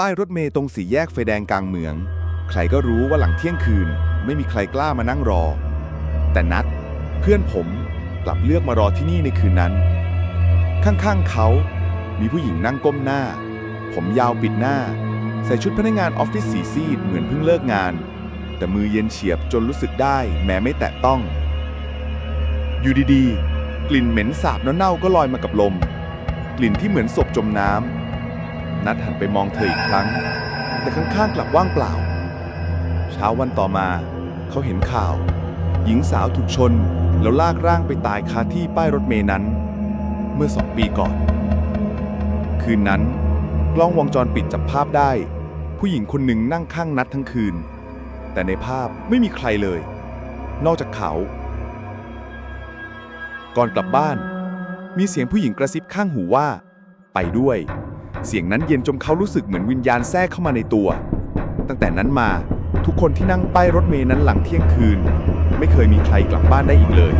ป้ายรถเมย์ตรงสี่แยกไฟแดงกลางเมือง ใครก็รู้ว่าหลังเที่ยงคืน ไม่มีใครกล้ามานั่งรอ แต่นัดเพื่อนผมกลับเลือกมารอที่นี่ในคืนนั้น ข้างๆเขา มีผู้หญิงนั่งก้มหน้า ผมยาวปิดหน้า ใส่ชุดพนักงานออฟฟิศสีซีดเหมือนเพิ่งเลิกงาน แต่มือเย็นเฉียบจนรู้สึกได้แม้ไม่แตะต้อง อยู่ดีๆ กลิ่นเหม็นสาบเน่าๆก็ลอยมากับลม กลิ่นที่เหมือนศพจมน้ำ นัดหันไปมองเธออีกครั้ง แต่ข้างๆกลับว่างเปล่า เช้าวันต่อมาเขาเห็นข่าว หญิงสาวถูกชน แล้วลากร่างไปตายคาที่ป้ายรถเมย์นั้น เมื่อสองปีก่อน คืนนั้น กล้องวงจรปิดจับภาพได้ ผู้หญิงคนหนึ่งนั่งข้างนัดทั้งคืน แต่ในภาพไม่มีใครเลย นอกจากเขา ก่อนกลับบ้าน มีเสียงผู้หญิงกระซิบข้างหูว่า ไปด้วย เสียงนั้นเย็นจนเขารู้สึกเหมือนวิญญาณแทรกเข้ามาในตัว ตั้งแต่นั้นมาทุกคนที่นั่งป้ายรถเมย์นั้นหลังเที่ยงคืน ไม่เคยมีใครกลับบ้านได้อีกเลย